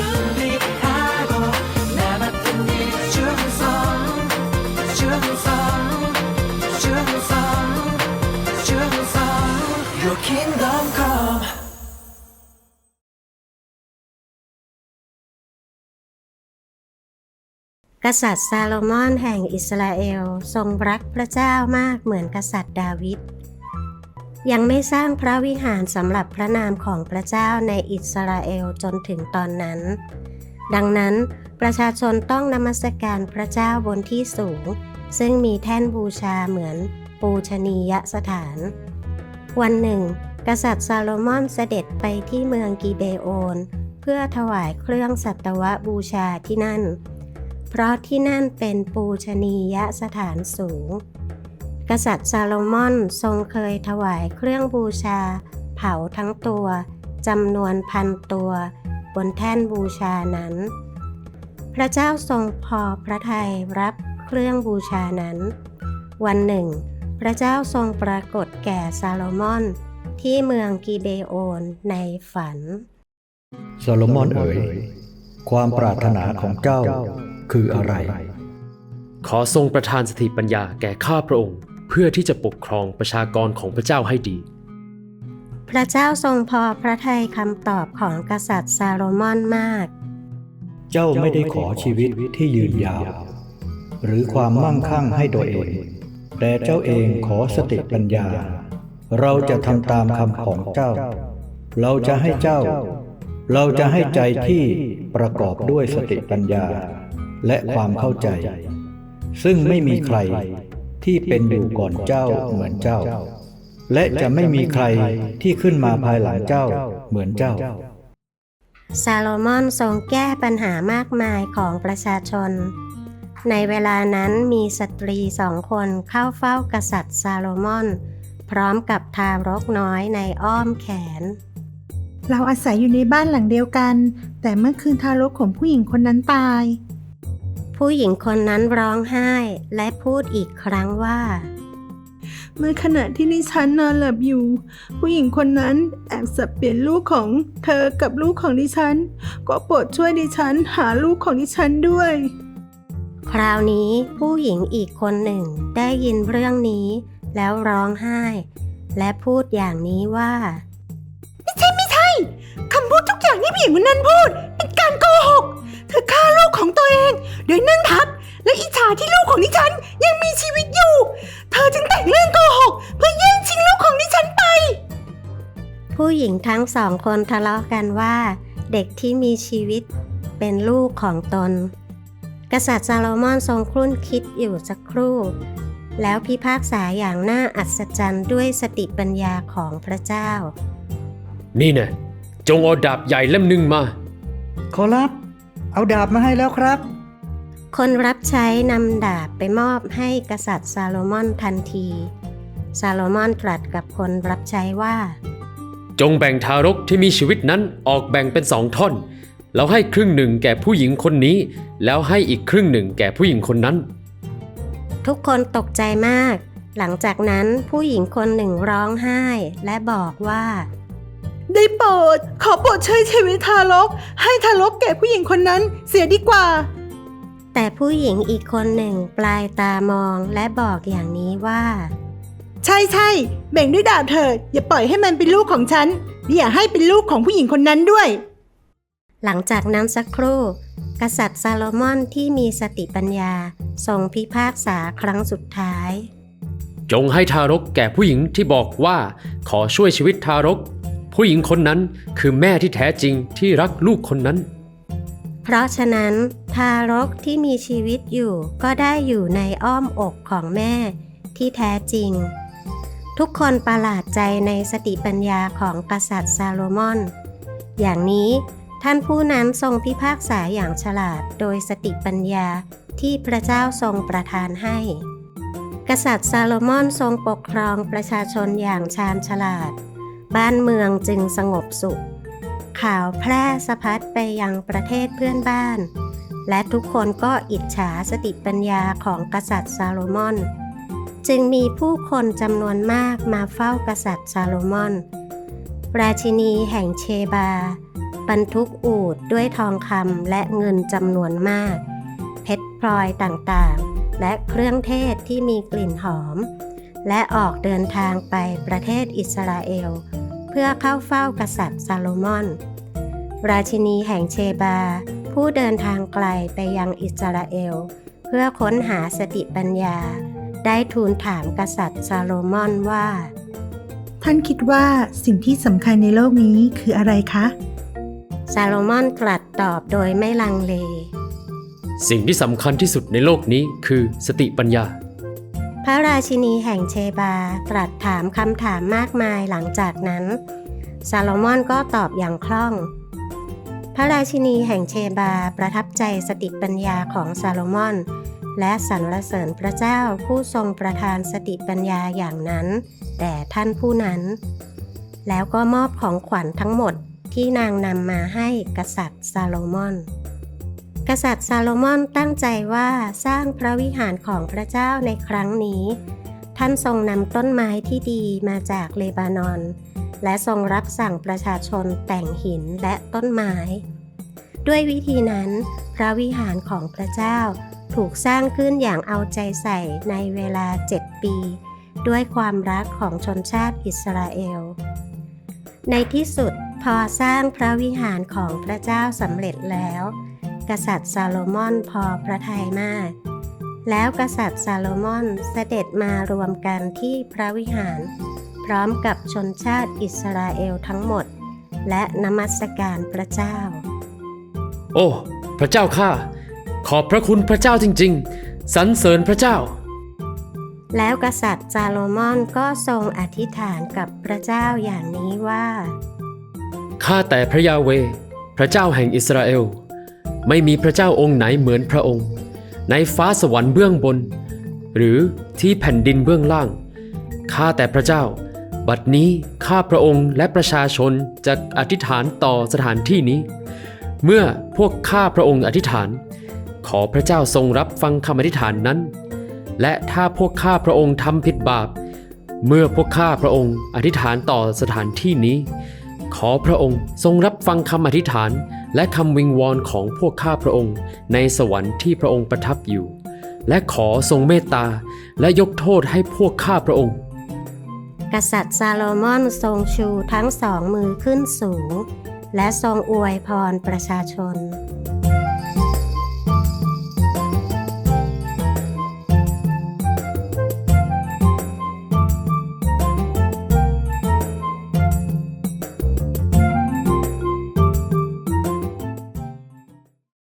준비하고 나 맡은 일 충성 충성 충성 충성 Your kingdom come กษัตริย์ซาโลมอนแห่งอิสราเอลทรงรักพระเจ้ามากเหมือนกษัตริย์ดาวิด ยังไม่สร้างพระวิหารสำหรับพระนามของพระเจ้าในอิสราเอลจนถึงตอนนั้น ดังนั้นประชาชนต้องนมัสการพระเจ้าบนที่สูง ซึ่งมีแท่นบูชาเหมือนปูชนียสถาน วันหนึ่ง กษัตริย์ซาโลมอนเสด็จไปที่เมืองกีเบโอน เพื่อถวายเครื่องสัตวบูชาที่นั่น เพราะที่นั่นเป็นปูชนียสถานสูง กษัตริย์ซาโลมอนทรงเคยถวายเครื่องบูชา เผาทั้งตัวจำนวนพันตัว บนแท่นบูชานั้น พระเจ้าทรงพอพระทัยรับเครื่องบูชานั้น วันหนึ่ง พระเจ้าทรงปรากฏแก่ซาโลมอนที่เมืองกิเบโอนในฝันโซโลมอนเอ๋ยความปรารถนาของเจ้าคืออะไร ขอทรงประทานสติปัญญาแก่ข้าพระองค์ เพื่อที่จะปกครองประชากรของพระเจ้าให้ดี พระเจ้าทรงพอพระทัยคำตอบของกษัตริย์ซาโลมอนมาก เจ้าไม่ได้ขอชีวิตที่ยืนยาว หรือความมั่งคั่งให้ตัวเอง แต่เจ้าเองขอสติปัญญา เราจะทำตามคำของเจ้า เราจะให้เจ้า เราจะให้ใจที่ประกอบด้วยสติปัญญา และความเข้าใจ ซึ่งไม่มีใคร ที่เป็นอยู่ก่อนเจ้าเหมือนเจ้า และจะไม่มีใครที่ขึ้นมาภายหลังเจ้าเหมือนเจ้า ซาโลมอนทรงแก้ปัญหามากมายของประชาชน ในเวลานั้นมีสตรีสองคนเข้าเฝ้ากษัตริย์ซาโลมอน พร้อมกับทารกน้อยในอ้อมแขน เราอาศัยอยู่ในบ้านหลังเดียวกัน แต่เมื่อคืนทารกของผู้หญิงคนนั้นตาย ผู้หญิงคนนั้นร้องไห้และพูดอีกครั้งว่า เมื่อขณะที่ดิฉันนอนหลับอยู่ ผู้หญิงคนนั้นแอบสับเปลี่ยนลูกของเธอกับลูกของดิฉัน ก็โปรดช่วยดิฉันหาลูกของดิฉันด้วย คราวนี้ผู้หญิงอีกคนหนึ่งได้ยินเรื่องนี้ แล้วร้องไห้ และพูดอย่างนี้ว่า ไม่ใช่ไม่ใช่คำพูดทุกอย่างที่ผู้หญิงคนนั้นพูดเป็น หญิงทั้งสองคนทะเลาะกันว่า เด็กที่มีชีวิตเป็นลูกของตน กษัตริย์ซาโลมอนทรงครุ่นคิดอยู่สักครู่ แล้วพิพากษาอย่างน่าอัศจรรย์ด้วยสติปัญญาของพระเจ้า นี่นะจงเอาดาบใหญ่เล่มหนึ่งมา ขอรับ เอาดาบมาให้แล้วครับ คนรับใช้นำดาบไปมอบให้กษัตริย์ซาโลมอนทันที ซาโลมอนตรัสกับคนรับใช้ว่า จงแบ่งทารกที่มีชีวิตนั้นออกแบ่งเป็นสองท่อน แล้วให้ครึ่งหนึ่งแก่ผู้หญิงคนนี้ แล้วให้อีกครึ่งหนึ่งแก่ผู้หญิงคนนั้น ทุกคนตกใจมาก หลังจากนั้นผู้หญิงคนหนึ่งร้องไห้และบอกว่า ได้โปรดขอโปรดช่วยชีวิตทารก ให้ทารกแก่ผู้หญิงคนนั้นเสียดีกว่า แต่ผู้หญิงอีกคนหนึ่งปลายตามองและบอกอย่างนี้ว่า ใช่ใช่แบ่งด้วยดาบเถิดอย่าปล่อยให้มันเป็นลูกของฉันและอย่าให้เป็นลูกของผู้หญิงคนนั้นด้วย หลังจากนั้นสักครู่ กษัตริย์ซาโลมอนที่มีสติปัญญาทรงพิพากษาครั้งสุดท้าย จงให้ทารกแก่ผู้หญิงที่บอกว่าขอช่วยชีวิตทารก ผู้หญิงคนนั้นคือแม่ที่แท้จริงที่รักลูกคนนั้น เพราะฉะนั้น ทารกที่มีชีวิตอยู่ก็ได้อยู่ในอ้อมอกของแม่ที่แท้จริง ทุกคนประหลาดใจในสติปัญญาของกษัตริย์ซาโลมอน อย่างนี้ท่านผู้นั้นทรงพิพากษาอย่างฉลาดโดยสติปัญญาที่พระเจ้าทรงประทานให้ กษัตริย์ซาโลมอนทรงปกครองประชาชนอย่างชาญฉลาด บ้านเมืองจึงสงบสุข ข่าวแพร่สะพัดไปยังประเทศเพื่อนบ้าน และทุกคนก็อิจฉาสติปัญญาของกษัตริย์ซาโลมอน จึงมีผู้คนจำนวนมากมาเฝ้ากษัตริย์ซาโลมอน ราชินีแห่งเชบา บรรทุกอูฐด้วยทองคำและเงินจำนวนมาก เพชรพลอยต่างๆ และเครื่องเทศที่มีกลิ่นหอม และออกเดินทางไปประเทศอิสราเอล เพื่อเข้าเฝ้ากษัตริย์ซาโลมอน ราชินีแห่งเชบา ผู้เดินทางไกลไปยังอิสราเอล เพื่อค้นหาสติปัญญา ได้ทูลถามกษัตริย์ซาโลมอนว่า ท่านคิดว่าสิ่งที่สำคัญในโลกนี้คืออะไรคะ ซาโลมอนตรัสตอบโดยไม่ลังเล สิ่งที่สำคัญที่สุดในโลกนี้คือสติปัญญา พระราชินีแห่งเชบาตรัสถามคำถามมากมายหลังจากนั้น ซาโลมอนก็ตอบอย่างคล่องพระราชินีแห่งเชบาประทับใจสติปัญญาของซาโลมอน และสรรเสริญพระเจ้าผู้ทรงประทานสติปัญญาอย่างนั้นแด่ท่านผู้นั้น แล้วก็มอบของขวัญทั้งหมดที่นางนำมาให้กษัตริย์ซาโลมอน กษัตริย์ซาโลมอนตั้งใจว่าสร้างพระวิหารของพระเจ้าในครั้งนี้ ท่านทรงนำต้นไม้ที่ดีมาจากเลบานอน และทรงรับสั่งประชาชนแต่งหินและต้นไม้ ด้วยวิธีนั้น ระวิหารของพระเจ้า ถูกสร้างขึ้นอย่างเอาใจใส่ในเวลาเจ็ดปี ด้วยความรักของชนชาติอิสราเอล ในที่สุดพอสร้างพระวิหารของพระเจ้าสำเร็จแล้ว กษัตริย์ซาโลมอนพอพระทัยมาก แล้วกษัตริย์ซาโลมอนเสด็จมารวมกันที่พระวิหาร พร้อมกับชนชาติอิสราเอลทั้งหมด และนมัสการพระเจ้า โอ้ พระเจ้าข้าขอบพระคุณพระเจ้าจริง ๆ สรรเสริญพระเจ้า แล้วกษัตริย์ซาโลมอนก็ทรงอธิษฐานกับพระเจ้าอย่างนี้ว่า ข้าแต่พระยาเวห์พระเจ้าแห่งอิสราเอล ไม่มีพระเจ้าองค์ไหนเหมือนพระองค์ ในฟ้าสวรรค์เบื้องบน หรือที่แผ่นดินเบื้องล่าง ข้าแต่พระเจ้า บัดนี้ข้าพระองค์และประชาชนจะอธิษฐานต่อสถานที่นี้ เมื่อพวกข้าพระองค์อธิษฐาน ขอพระเจ้าทรงรับฟังคำอธิษฐานนั้น และถ้าพวกข้าพระองค์ทำผิดบาป เมื่อพวกข้าพระองค์อธิษฐานต่อสถานที่นี้ ขอพระองค์ทรงรับฟังคำอธิษฐาน และคำวิงวอนของพวกข้าพระองค์ในสวรรค์ที่พระองค์ประทับอยู่ และขอทรงเมตตาและยกโทษให้พวกข้าพระองค์ กษัตริย์ซาโลมอนทรงชูทั้งสองมือขึ้นสูง และทรงอวยพรประชาชน